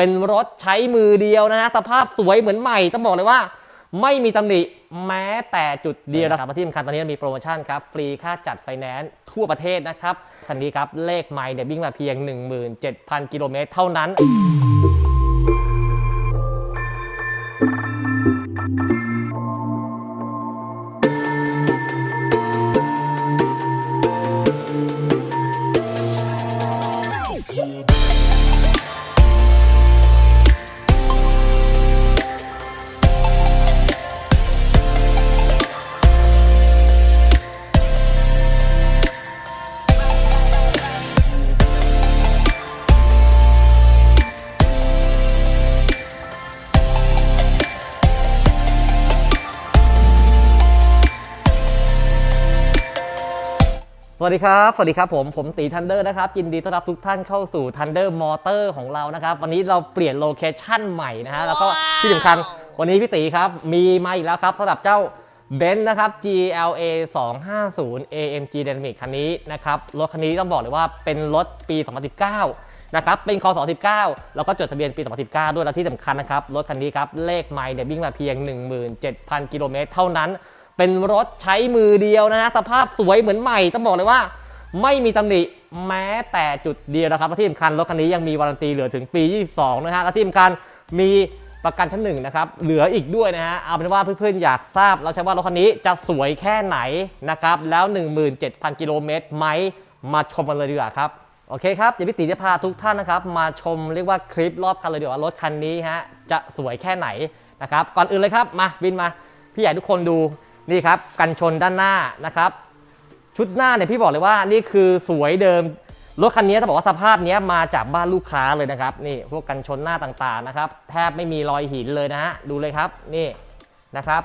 เป็นรถใช้มือเดียวนะฮะสภาพสวยเหมือนใหม่ต้องบอกเลยว่า ไม่มีตำหนิแม้แต่จุดเดียวนะครับที่สำคัญตอนนี้มีโปรโมชั่นครับ ฟรีค่าจัดไฟแนนซ์ทั่วประเทศนะครับคันนี้ครับเลขไมล์เนี่ยวิ่งมาเพียง 17,000 กิโลเมตรเท่านั้น วัสดีครับ สวัสดีครับผม ผมตีทันเดอร์นะครับ ยินดีต้อนรับทุกท่านเข้าสู่ Thunder Motor ของเรานะครับ วันนี้เราเปลี่ยนโลเคชั่นใหม่นะฮะ แล้วก็ที่สำคัญวันนี้พี่ตีครับ มีมาอีกแล้วครับสำหรับเจ้าเบนซ์นะครับ GLA 250 AMG Dynamic คันนี้นะครับ รถคันนี้ต้องบอกเลยว่าเป็นรถปี 2019 นะครับ เป็นค2 19 แล้วก็จดทะเบียนปี 2019 ด้วย และที่สำคัญนะครับ รถคันนี้ครับ เลขไมล์เนี่ยวิ่งมาเพียง 17,000 กิโลเมตรเท่านั้น เป็นรถใช้มือเดียวนะฮะสภาพสวยเหมือนใหม่ต้องบอกเลยว่า ไม่มีตำหนิแม้แต่จุดเดียวนะครับและที่สำคัญรถคันนี้ยังมีวารันตีเหลือถึงปี 22 นะฮะและที่สำคัญมีประกันชั้นหนึ่งนะครับเหลืออีกด้วยนะฮะเอาเป็นว่าเพื่อนๆอยากทราบแล้วใช่ว่ารถคันนี้จะสวยแค่ไหนนะครับแล้ว 17,000 กิโลเมตรไหมมาชมกันเลยดีกว่าครับโอเคครับเดี๋ยวพี่ติจะพาทุกท่านนะครับมาชมเรียกว่าคลิปรอบคันเลยดีกว่ารถคันนี้ฮะจะสวยแค่ไหนนะครับก่อนอื่นเลยครับมาบินมาพี่ใหญ่ทุกคนดู นี่ครับกันชนด้านหน้านะครับ ชุดหน้าเนี่ยพี่บอกเลยว่านี่คือสวยเดิมรถคันนี้ต้องบอกว่าสภาพนี้มาจากบ้านลูกค้าเลยนะครับนี่พวกกันชนหน้าต่างๆนะครับ แทบไม่มีรอยหินเลยนะฮะดูเลยครับนี่นะครับ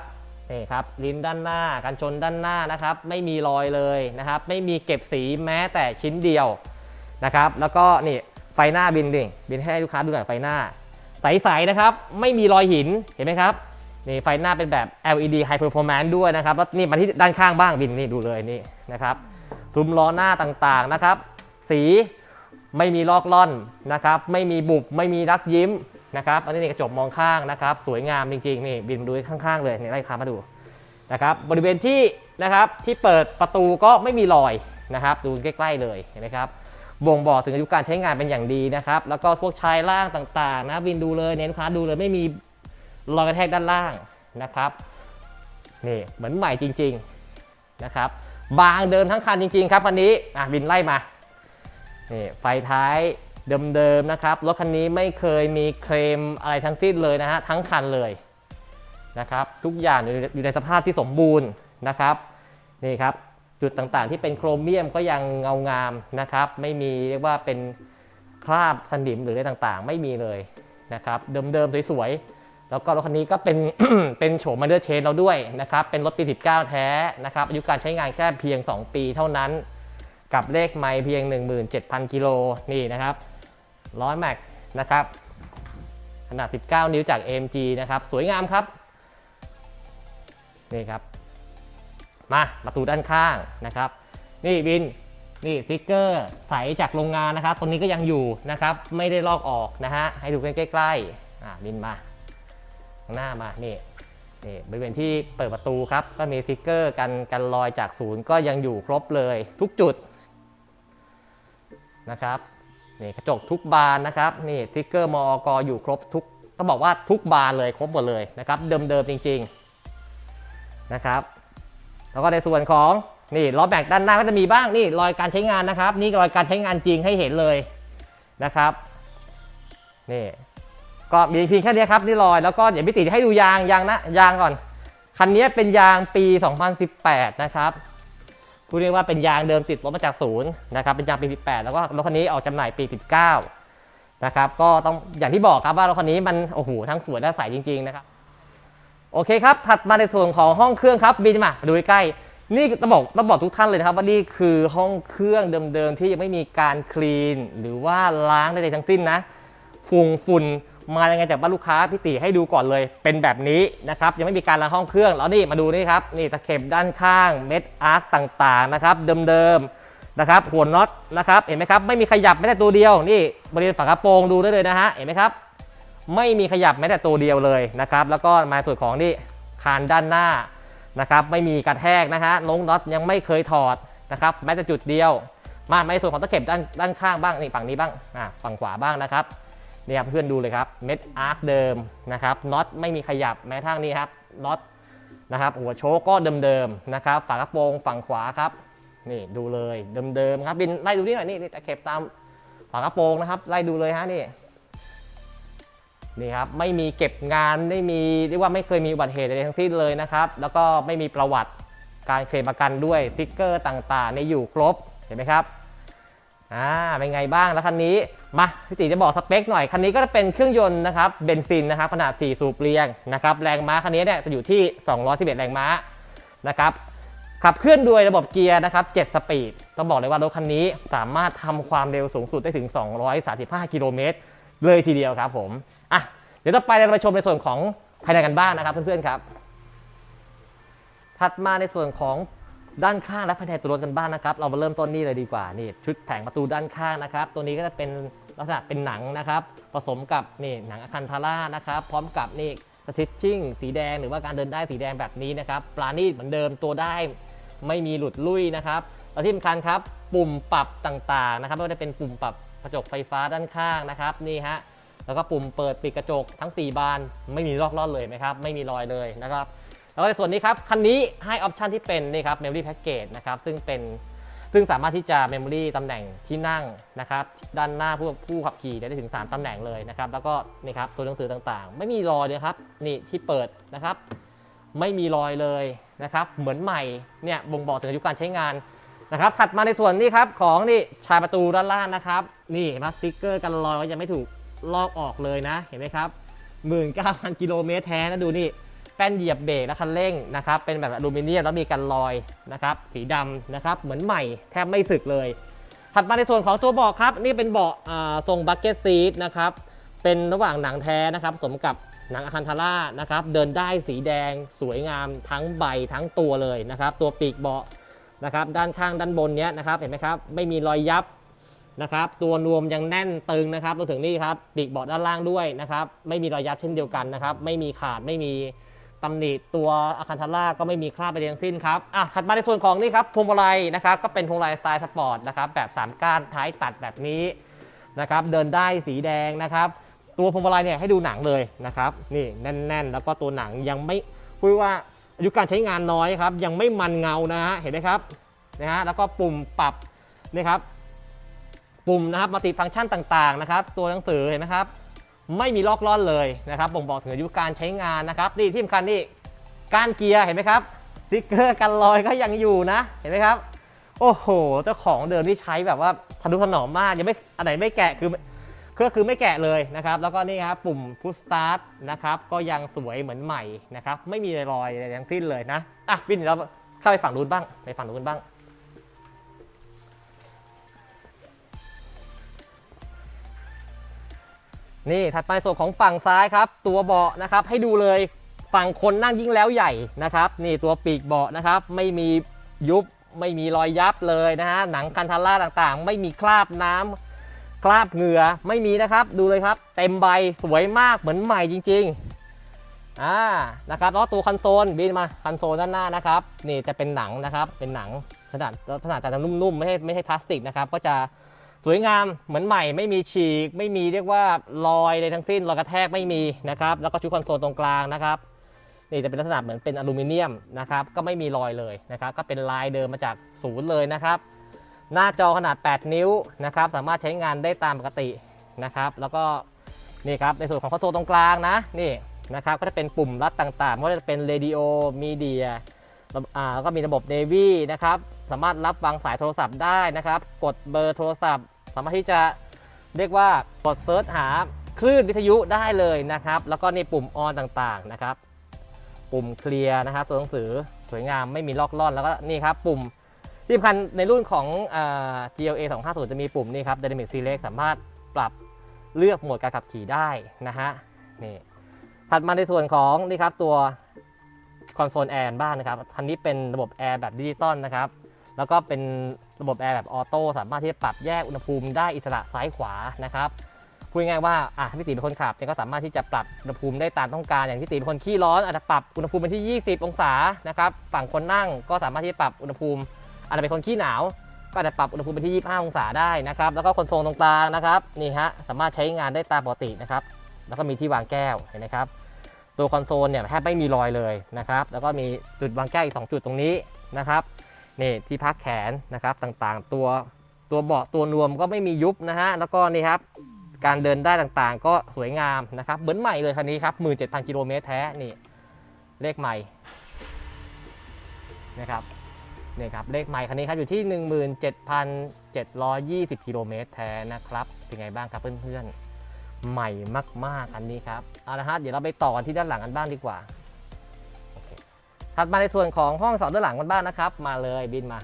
นี่ครับลิ้นด้านหน้ากันชนด้านหน้านะครับ ไม่มีรอยเลยนะครับ ไม่มีเก็บสีแม้แต่ชิ้นเดียวนะครับ แล้วก็นี่ไฟหน้าบินดิบินให้ลูกค้าดูหน่อยไฟหน้าใสๆนะครับ ไม่มีรอยหินเห็นไหมครับ นี่ไฟหน้าเป็นแบบ LED High Performance ด้วยนะครับแล้วนี่มาที่ด้านข้างบ้างบินนี่ดูเลยนี่นะครับซุ้มล้อหน้าต่างๆนะครับ สีไม่มีลอกล่อนนะครับ ไม่มีบุบไม่มีรักยิ้มนะครับ อันนี้นี่กระจกมองข้างนะครับ สวยงามจริงๆนี่บินดูข้างๆเลยนี่ไล่ค้ามาดูนะครับ บริเวณที่นะครับที่เปิดประตูก็ไม่มีรอยนะครับ ดูใกล้ๆเลยเห็นไหมครับบ่งบอกถึงอายุการใช้งานเป็นอย่างดีนะครับ แล้วก็พวกชายล่างต่างๆนะบินดูเลยเน้นค้าดูเลยไม่มี รอยกระแทกด้านล่างนะครับนี่เหมือนใหม่จริงๆนะครับบางเดิมทั้งคันจริงๆครับคันนี้อะบินไล่มานี่ไฟท้ายเดิมๆนะครับรถคันนี้ไม่เคยมีเคลมอะไรทั้งสิ้นเลยนะฮะทั้งคันเลยนะครับทุกอย่างอยู่ในอยู่ในสภาพที่สมบูรณ์นะครับนี่ครับจุดต่างๆที่เป็นโครเมียมก็ยังเงางามนะครับไม่มีเรียกว่าเป็นคราบสนิมหรืออะไรต่างๆ ไม่มีเลยนะครับเดิมๆสวยๆ แล้วก็รถคันนี้ก็เป็นเป็นโฉมมาเดอร์เชนเราด้วยนะครับ เป็นรถปี 19 แท้นะครับ อายุการใช้งานแค่เพียง 2 ปีเท่านั้น กับเลขไมล์เพียง 17,000 กิโลนี่นะครับร้อยแม็กนะครับ ขนาด 19 นิ้วจาก AMG นะครับ สวยงามครับ นี่ครับ มาประตูด้านข้างนะครับ นี่บินนี่สติ๊กเกอร์ใสจากโรงงานนะครับตรงนี้ก็ยังอยู่นะครับ ไม่ได้ลอกออกนะฮะ ให้ดูกันใกล้ๆอ่าบินมา ข้างหน้ามานี่นี่บริเวณที่เปิดประตูครับ ก็มีสติ๊กเกอร์กันกันรอยจากศูนย์ก็ยังอยู่ครบเลยทุกจุดนะครับนี่กระจกทุกบานนะครับนี่สติ๊กเกอร์มอกอยู่ครบทุกต้องบอกว่าทุกบานเลยครบหมดเลยนะครับเดิมๆจริง ๆนะครับ แล้วก็ในส่วนของนี่ล้อแม็กด้านหน้าก็จะมีบ้างนี่รอยการใช้งานนะครับ นี่รอยการใช้งานจริงให้เห็นเลยนะครับนี่ ก็มีเพียงแค่นี้ครับนี่รอยแล้วก็เดี๋ยวพี่ติให้ดูยางยางนะยางก่อน คันนี้เป็นยางปี 2018 นะครับพูดเรียกว่าเป็นยางเดิมติดรถมาจากศูนย์นะครับเป็นยางปี 18 แล้วก็รถคันนี้ออกจำหน่ายปี 19 นะครับก็ต้องอย่างที่บอกครับว่ารถคันนี้มันโอ้โหทั้งสวยและใสจริงๆนะครับโอเคครับถัดมาในส่วนของห้องเครื่องครับบินมาดูใกล้นี่ต้องบอกต้องบอกทุกท่านเลยนะครับว่านี่คือห้องเครื่องเดิมๆที่ยังไม่มีการคลีน หรือว่าล้างใดๆทั้งสิ้นนะฝุ่งฝุ่น มายังไงจากบ้านลูกค้าพี่ติให้ดูก่อนเลย เป็นแบบนี้นะครับยังไม่มีการล้างห้องเครื่องแล้วนี่มาดูนี่ครับนี่ตะเข็บด้านข้างเม็ดอาร์คต่างๆนะครับเดิมๆนะครับหัวน็อตนะครับเห็นไหมครับไม่มีขยับไม่แต่ตัวเดียวนี่บริเวณฝากระโปรงดูได้เลยนะฮะเห็นไหมครับไม่มีขยับแม้แต่ตัวเดียวเลยนะครับแล้วก็มาส่วนของนี่คานด้านหน้านะครับไม่มีกระแทกนะฮะลงน็อตยังไม่เคยถอดนะครับแม้แต่จุดเดียว มาในส่วนของตะเข็บด้านด้านข้างบ้างนี่ฝั่งนี้บ้างอ่าฝั่งขวาบ้างนะครับ นี่ครับเพื่อนดูเลยครับเม็ดอาร์คเดิมนะครับน็อตไม่มีขยับแม้ทั้งนี้ครับน็อตนะครับหัวโชคก็เดิมๆนะครับฝากระโปรงฝั่งขวาครับนี่ดูเลยเดิมๆครับบินไล่ดูนี่หน่อยนี่ตะเข็บตามฝากระโปรงนะครับไล่ดูเลยฮะนี่นี่ครับไม่มีเก็บงานไม่มีเรียกว่าไม่เคยมีอุบัติเหตุอะไรทั้งสิ้นเลยนะครับแล้วก็ไม่มีประวัติการเคลมประกันด้วยติ๊กเกอร์ต่างๆในอยู่ครบเห็นไหมครับอ่าเป็นไงบ้างแล้วคันนี้ มาพี่ติจะบอกสเปคหน่อย คันนี้ก็จะเป็นเครื่องยนต์นะครับเบนซินนะครับขนาด 4 สูบเรียงนะครับแรงม้าคันนี้เนี่ยจะอยู่ที่ 211 แรงม้านะครับขับเคลื่อนด้วยระบบเกียร์นะครับ 7 สปีดต้องบอกเลยว่ารถคันนี้สามารถทำความเร็วสูงสุดได้ถึง 235 กิโลเมตรเลยทีเดียวครับผมอะเดี๋ยวต่อไปเราไปชมในส่วนของภายในกันบ้างนะครับเพื่อนๆครับ ถัดมาในส่วนของด้านข้างและภายในตัวรถกันบ้างนะครับ เรามาเริ่มต้นนี่เลยดีกว่านี่ชุดแผงประตูด้านข้างนะครับ ตัวนี้ก็จะเป็น ลักษณะเป็นหนังนะครับ ผสมกับนี่หนังอะคันทาร่านะครับ พร้อมกับนี่สติชชิ่งสีแดงหรือว่าการเดินได้สีแดงแบบนี้นะครับ ปลาณีตเหมือนเดิมตัวได้ไม่มีหลุดลุ่ยนะครับและที่สำคัญครับ ปุ่มปรับต่างๆนะครับไม่ว่าจะเป็นปุ่มปรับกระจกไฟฟ้าด้านข้างนะครับนี่ฮะแล้วก็ปุ่มเปิดปิดกระจกทั้ง 4 บาน ไม่มีลอกล่อนเลยไหมครับไม่มีรอยเลยนะครับแล้วในส่วนนี้ครับคันนี้ให้ออปชันที่เป็นนี่ครับ Memory Package นะครับซึ่งเป็น ซึ่งสามารถที่จะ Memory ตำแหน่งที่นั่งนะครับด้านหน้าผู้ผู้ขับขี่ได้ถึง 3ตำแหน่งเลยนะครับแล้วก็นี่ครับตัวหนังสือต่างๆ ไม่มีรอยเลยครับนี่ที่เปิดนะครับไม่มีรอยเลยนะครับเหมือนใหม่เนี่ยบ่งบอกถึงอายุการใช้งานนะครับถัดมาในส่วนนี้ครับของนี่ชายประตูด้านล่างนะครับนี่เห็นไหมสติ๊กเกอร์กันรอยก็ยังไม่ถูกลอกออกเลยนะเห็นไหมครับ19,000กิโลเมตรแท้นะดูนี่ แป้นเหยียบเบรกและคันเร่งนะครับเป็นแบบอลูมิเนียมแล้วมีกันรอยนะครับสีดำนะครับเหมือนใหม่แทบไม่สึกเลย ถัดมาในส่วนของตัวเบาะครับ นี่เป็นเบาะอ่าทรงบักเก็ตซีทนะครับเป็นระหว่างหนังแท้นะครับสมกับหนังอะคันทาร่านะครับเดินได้สีแดงสวยงามทั้งใบทั้งตัวเลยนะครับ ตัวปีกเบาะนะครับด้านข้างด้านบนเนี้ยนะครับเห็นไหมครับไม่มีรอยยับนะครับตัวนวมยังแน่นตึงนะครับรวมถึงนี่ครับปีกเบาะด้านล่างด้วยนะครับไม่มีรอยยับเช่นเดียวกันนะครับไม่มีขาดไม่มี ตำหนิตัวอาคันทาร่าก็ไม่มีคราบไปทั้งสิ้นครับอะถัดมาในส่วนของนี่ครับพวงมาลัยนะครับก็เป็นพวงมาลัยสไตล์สปอร์ตนะครับแบบ 3 ก้านท้ายตัดแบบนี้นะครับเดินได้สีแดงนะครับตัวพวงมาลัยเนี่ยให้ดูหนังเลยนะครับนี่แน่น ๆ แล้วก็ตัวหนังยังไม่พูดว่าอายุการใช้งานน้อยครับยังไม่มันเงานะฮะเห็นไหมครับนะฮะแล้วก็ปุ่มปรับนี่ครับปุ่มนะครับมัลติฟังก์ชันต่างๆนะครับตัวหนังสือเห็นไหมครับ ไม่มีลอกล่อนเลยนะครับบ่งบอกถึงอายุการใช้งานนะครับนี่ที่สำคัญนี่ก้านเกียร์เห็นไหมครับสติ๊กเกอร์กันรอยก็ยังอยู่นะเห็นไหมครับ โอ้โห เจ้าของเดิมที่ใช้แบบว่าทะนุถนอมมากยังไม่อันไหนไม่แกะคือก็คือไม่แกะเลยนะครับ แล้วก็นี่ครับปุ่มพุชสตาร์ทนะครับก็ยังสวยเหมือนใหม่นะครับ ไม่มีรอยอะไรทั้งสิ้นเลยนะอะวินเดี๋ยวเราเข้าไปฝั่งนู้นบ้างไปฝั่งนู้นบ้าง นี่ถัดไปส่วนของฝั่งซ้ายครับ ตัวเบาะนะครับให้ดูเลยฝั่งคนนั่งยิ่งแล้วใหญ่นะครับ นี่ตัวปีกเบาะนะครับ ไม่มียุบไม่มีรอยยับเลยนะฮะหนังคันทาร่าต่างๆ ไม่มีคราบน้ำคราบเหงื่อไม่มีนะครับ ดูเลยครับ เต็มใบสวยมากเหมือนใหม่จริงๆอ่านะครับแล้วตัวคอนโซลบินมาคอนโซลด้านหน้านะครับ นี่จะเป็นหนังนะครับเป็นหนังขนาดขนาดจะนุ่มๆไม่ใช่ไม่ใช่พลาสติกนะครับ ก็จะ สวยงามเหมือนใหม่ไม่มีฉีก ไม่มีเรียกว่ารอยใดทั้งสิ้นรอยกระแทกไม่มีนะครับแล้วก็ชุดคอนโซลตรงกลางนะครับนี่จะเป็นลักษณะเหมือนเป็นอลูมิเนียมนะครับก็ไม่มีรอยเลยนะครับก็เป็นลายเดิมมาจากศูนย์เลยนะครับหน้าจอขนาด 8 นิ้วนะครับสามารถใช้งานได้ตามปกตินะครับแล้วก็นี่ครับในส่วนของคอนโซลตรงกลางนะนี่นะครับก็จะเป็นปุ่มรัดต่างๆไม่ว่าจะเป็นเรดิโอมีเดียอ่าแล้วก็มีระบบ Navy นะครับสามารถรับวางสายโทรศัพท์ได้นะครับ กดเบอร์โทรศัพท์ สามารถที่จะเรียกว่ากดเซิร์ชหาคลื่นวิทยุได้เลยนะครับ แล้วก็ในปุ่มออนต่างๆนะครับ ปุ่มเคลียร์นะครับ ตัวหนังสือสวยงามไม่มีลอกล่อน แล้วก็นี่ครับปุ่มที่สำคัญในรุ่นของอ GLA 250 จะมีปุ่มนี่ครับ Dynamic Select สามารถปรับเลือกโหมดการขับขี่ได้นะฮะนี่ถัดมาในส่วนของนี่ครับตัวคอนโซลแอร์บ้านนะครับคันนี้เป็นระบบแอร์แบบดิจิตอลนะครับ แล้วก็เป็น ระบบแอร์แบบออโต้สามารถที่จะปรับแยกอุณหภูมิได้อิสระซ้ายขวานะครับพูดง่ายๆว่าอะพี่ตีเป็นคนขับเนี่ยก็สามารถที่จะปรับอุณหภูมิได้ตามต้องการอย่างพี่ตีเป็นคนขี้ร้อนอาจจะปรับอุณหภูมิเป็นที่ 20 องศานะครับฝั่งคนนั่งก็สามารถที่จะปรับอุณหภูมิอาจจะเป็นคนขี้หนาว ก็อาจจะปรับอุณหภูมิเป็นที่ 25 องศาได้นะครับแล้วก็คอนโซลตรงกลางนะครับนี่ฮะสามารถใช้งานได้ตามปกตินะครับแล้วก็มีที่วางแก้วเห็นไหมครับตัวคอนโซลเนี่ยแทบไม่มีรอยเลยนะครับแล้วก็มีจุดวางแก้วอีก 2 จุดตรงนี้นะครับ นี่ที่พักแขนนะครับต่างๆ ตัวตัวเบาะตัวนวมก็ไม่มียุบนะฮะแล้วก็นี่ครับการเดินได้ต่างๆ ก็สวยงามนะครับเหมือนใหม่เลยคันนี้ครับ 17,000 กิโลเมตรแท้นี่เลขใหม่นะครับนี่ครับเลขใหม่คันนี้ครับอยู่ที่ 17,720 กิโลเมตรแท้นะครับเป็นไงบ้างครับเพื่อนๆใหม่มากๆอันนี้ครับเอาละฮะเดี๋ยวเราไปต่อกันที่ด้านหลังกันบ้างดีกว่า ถัดมาในส่วนของห้องสอบด้านหลังกันบ้างนะครับ มาเลยบินมา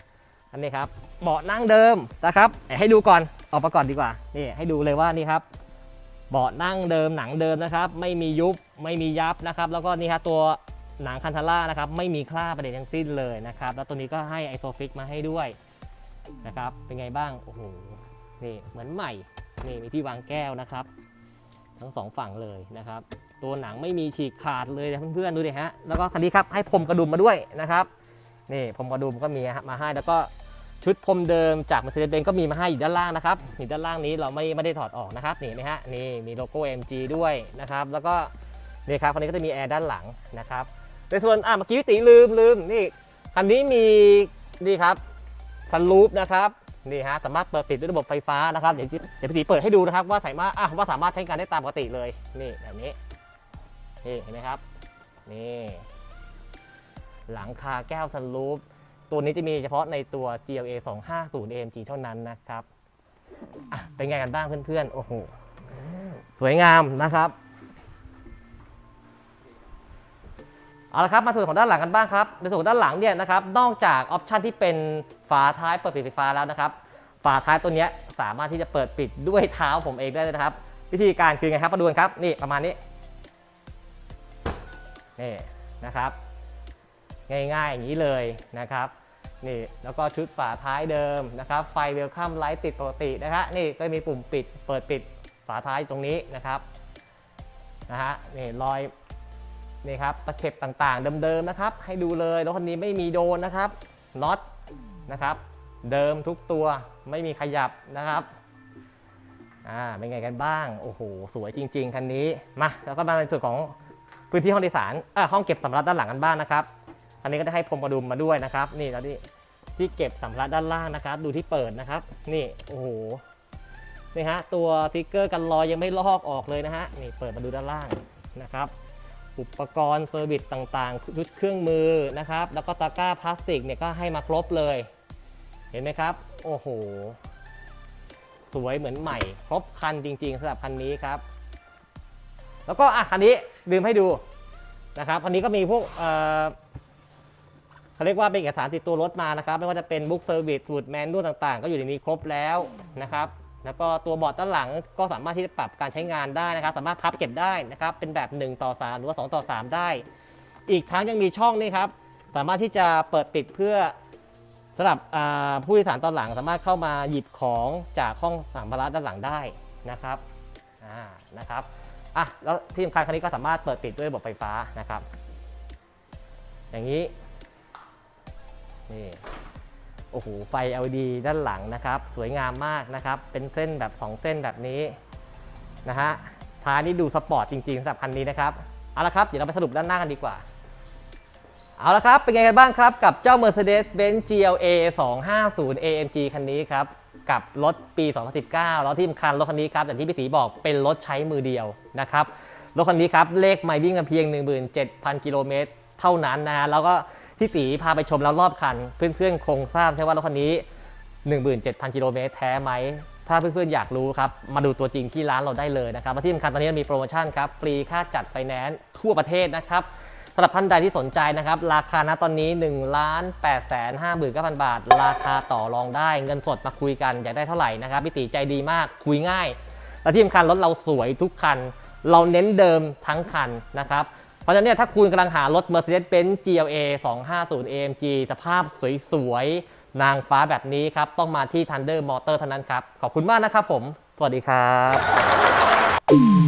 อันนี้ครับเบาะนั่งเดิมนะครับให้ดูก่อนออกมาก่อนดีกว่านี่ให้ดูเลยว่านี่ครับเบาะนั่งเดิมหนังเดิมนะครับ ไม่มียุบไม่มียับนะครับ แล้วก็นี่ครับตัวหนังคันทาร่านะครับไม่มีคราบประเด็นทั้งสิ้นเลยนะครับ แล้วตัวนี้ก็ให้ไอโซฟิกมาให้ด้วยนะครับ เป็นไงบ้างโอ้โหนี่เหมือนใหม่นี่มีที่วางแก้วนะครับ ทั้งสองฝั่งเลยนะครับ ตัวหนังไม่มีฉีกขาดเลยนะเพื่อนๆดูดิฮะแล้วก็คันนี้ครับให้พรมกระดุมมาด้วยนะครับนี่พรมกระดุมก็มีมาให้แล้วก็ชุดพรมเดิมจาก Mercedes Benz ก็มีมาให้อยู่ด้านล่างนะครับนี่ด้านล่างนี้เราไม่ไม่ได้ถอดออกนะครับนี่เห็นไหมฮะนี่มีโลโก้ MG ด้วยนะครับแล้วก็นี่ครับคันนี้ก็จะมีแอร์ด้านหลังนะครับในส่วนอะเมื่อกี้พี่ตีลืมลืมนี่คันนี้มีนี่ครับซันรูปนะครับนี่ฮะสามารถเปิดปิดด้วยระบบไฟฟ้านะครับเดี๋ยวเดี๋ยวพี่ตีเปิดให้ดูนะครับว่าสามารถอะว่าสามารถใช้งานได้ตามปกติเลยนี่แบบนี้ นี่เห็นไหมครับ นี่หลังคาแก้วซันรูปตัวนี้จะมีเฉพาะในตัว GLA 250 AMG เท่านั้นนะครับเป็นไงกันบ้างเพื่อนๆ โอ้โห สวยงามนะครับ เอาละครับมาถึงของด้านหลังกันบ้างครับในส่วนของด้านหลังเนี่ยนะครับ นอกจากออปชันที่เป็นฝาท้ายเปิดปิดไฟฟ้าแล้วนะครับ ฝาท้ายตัวนี้สามารถที่จะเปิดปิดด้วยเท้าผมเองได้เลยนะครับ วิธีการคือไงครับมาดูกันครับ นี่ประมาณนี้ นี่นะครับ ง่ายๆอย่างนี้เลยนะครับนี่แล้วก็ชุดฝาท้ายเดิมนะครับ ไฟเวลคัมไลท์ติดปกตินะฮะนี่ก็มีปุ่มปิดเปิดปิดฝาท้ายตรงนี้นะครับนะฮะนี่รอยนี่ครับตะเข็บต่างๆ เดิมๆนะครับ ให้ดูเลยรถคันนี้ไม่มีโดนนะครับน็อตนะครับ เดิมทุกตัวไม่มีขยับนะครับอ่าเป็นไงกันบ้าง โอ้โห สวยจริง ๆ คันนี้ มา แล้วก็มาในส่วนของ พื้นที่ห้องโดยสารเออห้องเก็บสัมภาระด้านหลังกันบ้างนะครับ อันนี้ก็จะให้พรมกระดุมมาด้วยนะครับ นี่แล้วนี่ที่เก็บสัมภาระด้านล่างนะครับ ดูที่เปิดนะครับ นี่โอ้โหนี่ฮะตัวสติ๊กเกอร์กันรอยยังไม่ลอกออกเลยนะฮะนี่เปิดมาดูด้านล่างนะครับ อุปกรณ์เซอร์วิสต่างๆชุดเครื่องมือนะครับ แล้วก็ตะกร้าพลาสติกเนี่ยก็ให้มาครบเลย เห็นไหมครับ โอ้โห สวยเหมือนใหม่ ครบคันจริงๆสำหรับคันนี้ครับ แล้วก็อะคันนี้ ลืมให้ดูนะครับคันนี้ก็มีพวกเขาเรียกว่าเป็นเอกสารติดตัวรถมานะครับ ไม่ว่าจะเป็นบุ๊กเซอร์วิสสูตรแมนนวลต่างๆ ก็อยู่ในนี้ครบแล้วนะครับ แล้วก็ตัวบอร์ดด้านหลังก็สามารถที่จะปรับการใช้งานได้นะครับ สามารถพับเก็บได้นะครับ เป็นแบบ 1 ต่อ 3 หรือว่า 2 ต่อ 3 ได้ อีกทั้งยังมีช่องนี่ครับ สามารถที่จะเปิดปิดเพื่อสำหรับผู้โดยสารตอนหลังสามารถเข้ามาหยิบของจากห้องสัมภาระด้านหลังได้นะครับอ่านะครับ อะแล้วที่สำคัญคันนี้ก็สามารถเปิดปิดด้วยระบบไฟฟ้านะครับ อย่างนี้นี่โอ้โหไฟ LED ด้านหลังนะครับ สวยงามมากนะครับ เป็นเส้นแบบ 2 เส้นแบบนี้นะฮะท้ายนี่ดูสปอร์ตจริงๆสำหรับคันนี้นะครับ เอาละครับ เดี๋ยวเราไปสรุปด้านหน้ากันดีกว่า เอาละครับ เป็นไงกันบ้างครับ กับเจ้า Mercedes-Benz GLA 250 AMG คันนี้ครับ กับรถปี 2019 แล้วที่สำคัญรถคันนี้ครับอย่างที่พี่ตีบอกเป็นรถใช้มือเดียวนะครับ รถคันนี้ครับเลขไม่วิ่งกันเพียง 17,000 กิโลเมตรเท่านั้นนะฮะแล้วก็ที่ตีพาไปชมแล้วรอบคัน เพื่อนๆคงทราบใช่ว่ารถคันนี้ 17,000 กิโลเมตรแท้ไหม ถ้าเพื่อนๆอยากรู้ครับ มาดูตัวจริงที่ร้านเราได้เลยนะครับและที่สำคัญตอนนี้มีโปรโมชั่นครับฟรีค่าจัดไฟแนนซ์ทั่วประเทศนะครับ สำหรับท่านใดที่สนใจนะครับ ราคาณตอนนี้1ล้าน8แสน5 9 0 0 0บาท ราคาต่อรองได้เงินสดมาคุยกันอยากได้เท่าไหร่นะครับพี่ตีใจดีมากคุยง่าย และที่สำคัญรถเราสวยทุกคัน เราเน้นเดิมทั้งคันนะครับเพราะฉะนั้นเนี่ยถ้าคุณกำลังหารถ Mercedes-Benz GLA 250 AMG สภาพสวยๆนางฟ้าแบบนี้ครับ ต้องมาที่ Thunder Motor เท่านั้นครับ ขอบคุณมากนะครับผม สวัสดีครับ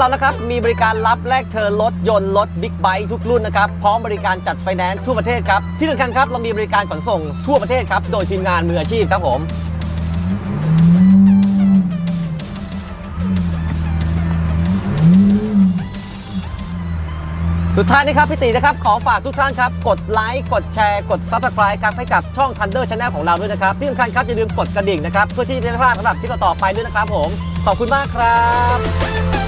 เรานะครับมีบริการรับแลกเทิร์นรถยนต์รถบิ๊กไบค์ทุกรุ่นนะครับพร้อมบริการจัดไฟแนนซ์ทั่วประเทศครับที่สำคัญครับเรามีบริการขนส่งทั่วประเทศครับโดยทีมงานมืออาชีพครับผมสุดท้ายนี้ครับพี่ตีนะครับ ขอฝากทุกท่านครับ กดไลค์กดแชร์กด Subscribe ครับให้กับช่อง Thunder Channel ของเราด้วยนะครับ ที่สำคัญครับ อย่าลืมกดกระดิ่งนะครับ เพื่อที่จะไม่พลาดสำหรับคลิปต่อไปด้วยนะครับผม ขอบคุณมากครับ